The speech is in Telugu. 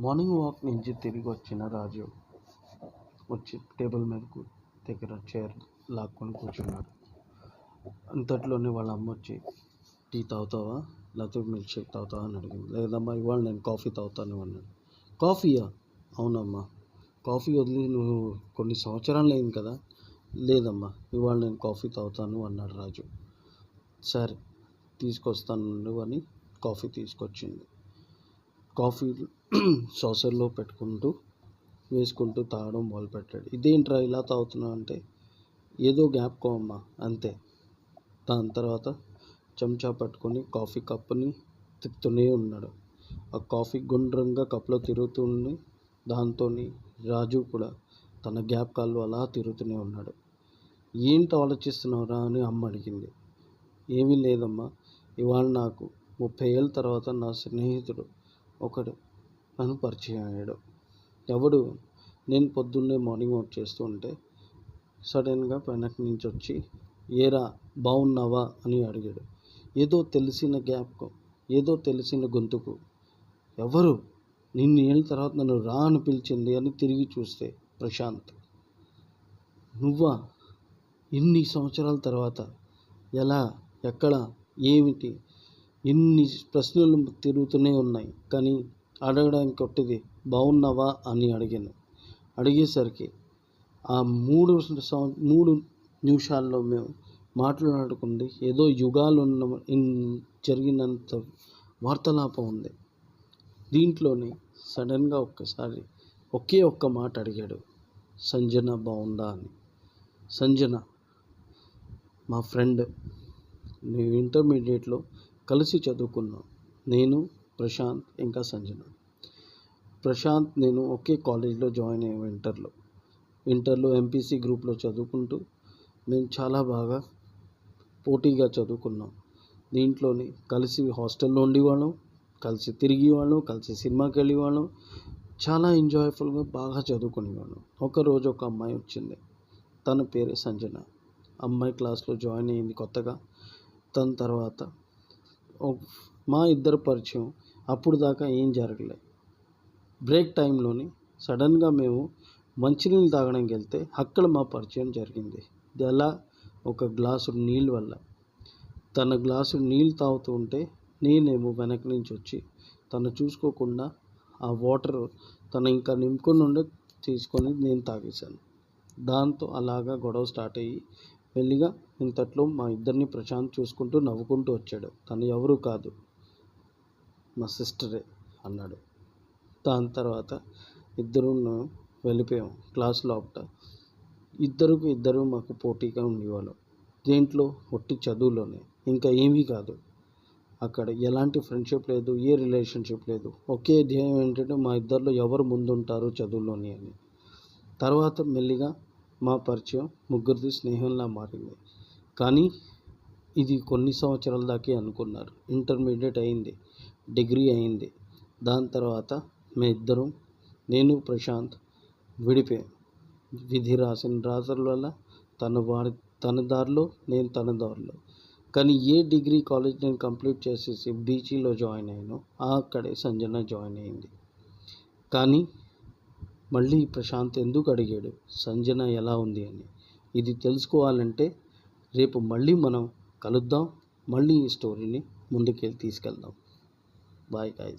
మార్నింగ్ వాక్ నుంచి తిరిగి వచ్చిన రాజు వచ్చి టేబుల్ మీద దగ్గర చైర్ లాక్కొని కూర్చున్నాడు. అంతట్లోనే వాళ్ళ అమ్మ వచ్చి టీ తాగుతావా? లేకపోతే మిల్క్ షేక్ తాగుతావా? అని అడిగింది. లేదమ్మా ఇవాళ నేను కాఫీ తాగుతాను అన్నాడు. కాఫీయా? అవునమ్మా కాఫీ వదిలి నువ్వు కొన్ని సంవత్సరాలు అయింది కదా. లేదమ్మా ఇవాళ నేను కాఫీ తాగుతాను అన్నాడు రాజు. సరే తీసుకొస్తాను అని కాఫీ తీసుకొచ్చింది. కాఫీ సాసర్లో పెట్టుకుంటూ వేసుకుంటూ తాగడం మొదలుపెట్టాడు. ఇదేంట్రా ఇలా తాగుతున్నావు అంటే ఏదో జ్ఞాపకం అమ్మా అంతే. దాని తర్వాత చెంచా పట్టుకొని కాఫీ కప్పుని తిప్పుతూనే ఉన్నాడు. ఆ కాఫీ గుండ్రంగా కప్పులో తిరుగుతుంది దాంతో రాజు కూడా తన జ్ఞాపకాలు అలా తిరుగుతూనే ఉన్నాడు. ఏంటి ఆలోచిస్తున్నావురా? అని అమ్మ అడిగింది. ఏమీ లేదమ్మా ఇవాళ నాకు ముప్పై ఏళ్ళ తర్వాత నా స్నేహితుడు ఒకడు నన్ను పరిచయం అయ్యాడు. ఎవడు? నేను పొద్దున్నే మార్నింగ్ వాక్ చేస్తూ ఉంటే సడన్గా వెనక్కి నుంచి వచ్చి ఏరా బాగున్నావా అని అడిగాడు. ఏదో తెలిసిన జ్ఞాపకం ఏదో తెలిసిన గొంతుకు. ఎవరు? నిన్ను ఏళ్ళ తర్వాత నన్ను రా అని పిలిచింది అని తిరిగి చూస్తే ప్రశాంత్. నువ్వా? ఇన్ని సంవత్సరాల తర్వాత? ఎలా? ఎక్కడ? ఏమిటి? ఎన్ని ప్రశ్నలు తిరుగుతూనే ఉన్నాయి. కానీ అడగడానికి కొట్టిది బాగున్నావా అని అడిగాను అడిగేసరికి ఆ మూడు సం మూడు నిమిషాల్లో మేము మాట్లాడుకుంది ఏదో యుగాలు ఉన్న జరిగినంత వార్తలాపం ఉంది. దీంట్లోనే సడన్గా ఒక్కసారి ఒకే ఒక్క మాట అడిగాడు సంజన బాగుందా అని. సంజన మా ఫ్రెండ్ నేను ఇంటర్మీడియట్లో కలిసి చదువుకున్నాం నేను ప్రశాంత్ ఇంకా సంజన. ప్రశాంత్ నేను ఒకే కాలేజ్లో జాయిన్ అయ్యాను ఇంటర్లో. ఇంటర్లో ఎంపీసీ గ్రూప్లో చదువుకుంటూ మేము చాలా బాగా పోటీగా చదువుకున్నాం. దీంట్లోని కలిసి హాస్టల్లో ఉండేవాళ్ళం కలిసి తిరిగేవాళ్ళం కలిసి సినిమాకి వెళ్ళేవాళ్ళం. చాలా ఎంజాయ్ఫుల్గా బాగా చదువుకునేవాళ్ళం. ఒకరోజు ఒక అమ్మాయి వచ్చింది. తన పేరు సంజన. అమ్మాయి క్లాస్లో జాయిన్ అయ్యింది కొత్తగా. తన తర్వాత మా ఇద్దరు పరిచయం. అప్పుడు దాకా ఏం జరగలే. బ్రేక్ టైంలోని సడన్గా మేము మంచినీళ్ళు తాగడానికి వెళ్తే అక్కడ మా పరిచయం జరిగింది. ఇది ఎలా ఒక గ్లాసు నీళ్ళ వల్ల. తన గ్లాసు నీళ్ళు తాగుతూ ఉంటే నేనేమో వెనక నుంచి వచ్చి తను చూసుకోకుండా ఆ వాటర్ తను ఇంకా నింపుకొని ఉండే తీసుకొని నేను తాగేశాను. దాంతో అలాగా గొడవ స్టార్ట్ అయ్యి మెల్లిగా ఇంతట్లో మా ఇద్దరిని ప్రశాంత్ చూసుకుంటూ నవ్వుకుంటూ వచ్చాడు. తను ఎవరు కాదు. మా సిస్టరే అన్నాడు. దాని తర్వాత ఇద్దరు వెళ్ళిపోయాం క్లాస్ లోపల ఇద్దరికి ఇద్దరు మాకు పోటీగా ఉండేవాళ్ళం. దేంట్లో? ఒట్టి చదువులోనే. ఇంకా ఏమీ కాదు. అక్కడ ఎలాంటి ఫ్రెండ్షిప్ లేదు ఏ రిలేషన్షిప్ లేదు. ఒకే ధ్యేయం ఏంటంటే మా ఇద్దరిలో ఎవరు ముందుంటారు చదువులోని అని. తర్వాత మెల్లిగా మా పరిచయం ముగ్గురిది స్నేహంలా మారింది. కానీ ఇది కొన్ని సంవత్సరాల దాకే అనుకున్నారు. ఇంటర్మీడియట్ అయింది డిగ్రీ అయింది. దాని తర్వాత మే ఇద్దరం నేను ప్రశాంత్ విడిపోయాం విధి రాసిన రాత్రుల వల్ల తన వారి తన దారిలో నేను తన దారిలో. కానీ ఏ డిగ్రీ కాలేజ్ నేను కంప్లీట్ చేసేసి బీచీలో జాయిన్ అయ్యాను అక్కడే సంజన జాయిన్ అయింది కానీ మళ్ళీ ప్రశాంత్ ఎందుకు అడిగాడు? సంజన ఎలా ఉంది అని. ఇది తెలుసుకోవాలంటే రేపు మళ్ళీ మనం కలుద్దాం మళ్ళీ ఈ స్టోరీని ముందుకెళ్ళి తీసుకెళ్దాం. Bye guys.